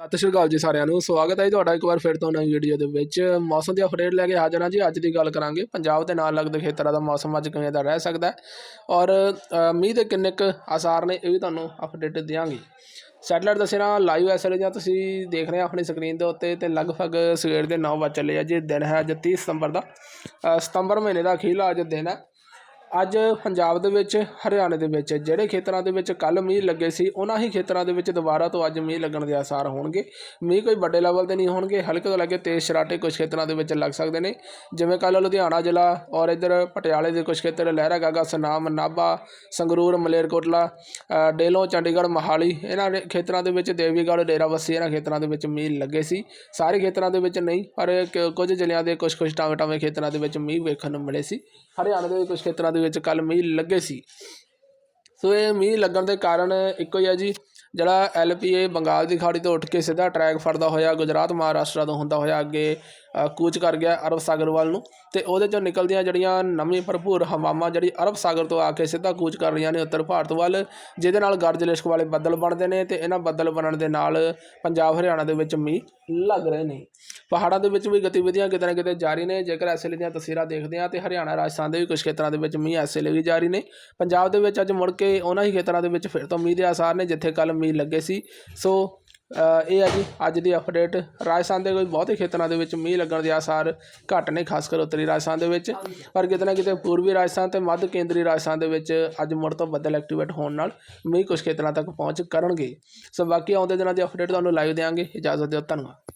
ਸਤਿ ਸ਼੍ਰੀ ਅਕਾਲ ਜੀ ਸਾਰਿਆਂ ਨੂੰ। ਸਵਾਗਤ ਹੈ ਜੀ ਤੁਹਾਡਾ ਇੱਕ ਵਾਰ ਫਿਰ ਤੋਂ ਨਵੀਂ ਵੀਡੀਓ ਦੇ ਵਿੱਚ। ਮੌਸਮ ਦੀ ਅਪਡੇਟ ਲੈ ਕੇ ਹਾਜ਼ਰ ਹਾਂ ਜੀ। ਅੱਜ ਦੀ ਗੱਲ ਕਰਾਂਗੇ ਪੰਜਾਬ ਦੇ ਨਾਲ ਲੱਗਦੇ ਖੇਤਰਾਂ ਦਾ ਮੌਸਮ ਅੱਜ ਕਿਵੇਂ ਦਾ ਰਹਿ ਸਕਦਾ ਔਰ ਮੀਂਹ ਦੇ ਕਿੰਨੇ ਕੁ ਆਸਾਰ ਨੇ ਇਹ ਵੀ ਤੁਹਾਨੂੰ ਅਪਡੇਟ ਦਿਆਂਗੇ। ਸੈਟਲਾਈਟ ਦਸੇਰਾ ਲਾਈਵ ਐਸ ਜਾਂ ਤੁਸੀਂ ਦੇਖ ਰਹੇ ਹੋ ਆਪਣੀ ਸਕਰੀਨ ਦੇ ਉੱਤੇ ਤੇ ਲਗਭਗ ਸਵੇਰ ਦੇ 9 ਵਜੇ ਚੱਲੇ ਆ ਜੀ। ਦਿਨ ਹੈ ਅੱਜ 30 ਸਤੰਬਰ ਦਾ। ਸਤੰਬਰ ਮਹੀਨੇ ਦਾ ਅਖੀਰਲਾ ਅੱਜ ਦਿਨ ਹੈ। ਅੱਜ ਪੰਜਾਬ ਦੇ ਵਿੱਚ, ਹਰਿਆਣੇ ਦੇ ਵਿੱਚ, ਜਿਹੜੇ ਖੇਤਰਾਂ ਦੇ ਵਿੱਚ ਕੱਲ ਮੀਂਹ ਲੱਗੇ ਸੀ, ਉਹਨਾਂ ਹੀ ਖੇਤਰਾਂ ਦੇ ਵਿੱਚ ਦੁਬਾਰਾ ਤੋਂ ਅੱਜ ਮੀਂਹ ਲੱਗਣ ਦੇ ਆਸਾਰ ਹੋਣਗੇ। ਮੀਂਹ ਕੋਈ ਵੱਡੇ ਲੈਵਲ ਤੇ ਨਹੀਂ ਹੋਣਗੇ, ਹਲਕੇ ਤੋਂ ਲੈ ਤੇਜ਼ ਸ਼ਰਾਟੇ ਕੁਝ ਖੇਤਰਾਂ ਦੇ ਵਿੱਚ ਲੱਗ ਸਕਦੇ ਨੇ। ਜਿਵੇਂ ਕੱਲ ਲੁਧਿਆਣਾ ਜ਼ਿਲ੍ਹਾ ਔਰ ਇੱਧਰ ਪਟਿਆਲੇ ਦੇ ਕੁਝ ਖੇਤਰ, ਲਹਿਰਾ ਗਾਗਾ, ਸੁਨਾਮ, ਨਾਭਾ, ਸੰਗਰੂਰ, ਮਲੇਰਕੋਟਲਾ ਡੇਲੋਂ, ਚੰਡੀਗੜ੍ਹ, ਮੋਹਾਲੀ, ਇਹਨਾਂ ਦੇ ਖੇਤਰਾਂ ਦੇ ਵਿੱਚ ਦੇਵੀਗੜ੍ਹ, ਡੇਰਾਬੱਸੀ, ਇਹਨਾਂ ਖੇਤਰਾਂ ਦੇ ਵਿੱਚ ਮੀਂਹ ਲੱਗੇ ਸੀ। ਸਾਰੇ ਖੇਤਰਾਂ ਦੇ ਵਿੱਚ ਨਹੀਂ, ਪਰ ਕ- ਕੁਝ ਜ਼ਿਲ੍ਹਿਆਂ ਦੇ ਕੁਝ ਕੁਝ ਟਾਵੇਂ ਟਾਵੇਂ ਖੇਤਰਾਂ ਦੇ ਵਿੱਚ ਮੀਂਹ ਵੇਖਣ ਨੂੰ ਮਿਲੇ ਸੀ। ਹਰਿਆਣਾ ਦੇ ਕੁਝ ਖੇਤਰਾਂ ਦੇ ਵਿੱਚ ਕੱਲ ਮੀਂਹ ਲੱਗੇ ਸੀ। ਸੋ ਇਹ ਮੀਂਹ ਲੱਗਣ ਦੇ ਕਾਰਨ ਇੱਕੋ ਹੀ ਹੈ ਜੀ, ਜਿਹੜਾ ਐਲਪੀਏ ਬੰਗਾਲ ਦੀ ਖਾੜੀ ਤੋਂ ਉੱਠ ਕੇ ਸਿੱਧਾ ਟਰੈਕ ਫੜਦਾ ਹੋਇਆ, ਗੁਜਰਾਤ ਮਹਾਰਾਸ਼ਟਰ ਤੋਂ ਹੁੰਦਾ ਹੋਇਆ ਅੱਗੇ ਕੂਚ ਕਰ ਗਿਆ ਅਰਬ ਸਾਗਰ ਵੱਲ ਨੂੰ। ਤੇ ਉਹਦੇ ਚੋਂ ਨਿਕਲਦੀਆਂ ਜਿਹੜੀਆਂ ਨਵੀਂ ਭਰਪੂਰ ਹਵਾਵਾਂ ਜਿਹੜੀ ਅਰਬ ਸਾਗਰ ਤੋਂ ਆ ਕੇ ਸਿੱਧਾ ਕੂਚ ਕਰ ਰਹੀਆਂ ਨੇ ਉੱਤਰ ਭਾਰਤ ਵੱਲ, ਜਿਹਦੇ ਨਾਲ ਗਰਜ ਲਿਸ਼ਕ ਵਾਲੇ ਬੱਦਲ ਬਣਦੇ ਨੇ ਤੇ ਇਹਨਾਂ ਬੱਦਲ ਬਣਨ ਦੇ ਨਾਲ ਪੰਜਾਬ, ਹਰਿਆਣਾ ਦੇ ਵਿੱਚ ਮੀਂਹ ਲੱਗ ਰਹੇ ਨੇ। ਪਹਾੜਾਂ ਦੇ ਵਿੱਚ ਵੀ ਗਤੀਵਿਧੀਆਂ ਕਿਤੇ ਨਾ ਕਿਤੇ ਜਾਰੀ ਨੇ। ਜੇਕਰ ਐਸੇ ਲਈ ਦੀਆਂ ਤਸਵੀਰਾਂ ਦੇਖਦੇ ਹਾਂ ਤੇ ਹਰਿਆਣਾ ਰਾਜਸਥਾਨ ਦੇ ਵੀ ਕੁਝ ਖੇਤਰਾਂ ਦੇ ਵਿੱਚ ਮੀਂਹ ਐਸੇ ਲਈ ਵੀ ਜਾਰੀ ਨੇ। ਪੰਜਾਬ ਦੇ ਵਿੱਚ ਅੱਜ ਮੁੜ ਕੇ ਉਹਨਾਂ ਹੀ ਖੇਤਰਾਂ ਦੇ ਵਿੱਚ ਫਿਰ ਤੋਂ ਮੀਂਹ ਦੇ ਆਸਾਰ ਨੇ, ਜਿੱਥੇ ਕੱਲ ਮੀਂਹ ਲੱਗੇ ਸੀ। ਸੋ ਇਹ ਹੈ ਜੀ ਅੱਜ ਦੀ ਅਪਡੇਟ ਰਾਜਸਥਾਨ ਦੇ ਕੋਈ ਬਹੁਤੇ ਖੇਤਰਾਂ ਦੇ ਵਿੱਚ ਮੀਂਹ ਲੱਗਣ ਦੇ ਆਸਾਰ ਘੱਟ ਨੇ, ਖਾਸ ਕਰ ਉੱਤਰੀ ਰਾਜਸਥਾਨ ਦੇ ਵਿੱਚ। ਪਰ ਕਿਤੇ ਨਾ ਕਿਤੇ ਪੂਰਬੀ ਰਾਜਸਥਾਨ ਤੇ ਮੱਧ ਕੇਂਦਰੀ ਰਾਜਸਥਾਨ ਦੇ ਵਿੱਚ ਅੱਜ ਮੁੜ ਤੋਂ ਬੱਦਲ ਐਕਟੀਵੇਟ ਹੋਣ ਨਾਲ ਮੀਂਹ ਕੁਝ ਖੇਤਰਾਂ ਤੱਕ ਪਹੁੰਚ ਕਰਨਗੇ। ਸੋ ਬਾਕੀ ਆਉਂਦੇ ਦਿਨਾਂ ਦੀ ਅਪਡੇਟ ਤੁਹਾਨੂੰ ਲਾਈਵ ਦੇਵਾਂਗੇ ਇਜਾਜ਼ਤ ਦਿਓ, ਧੰਨਵਾਦ।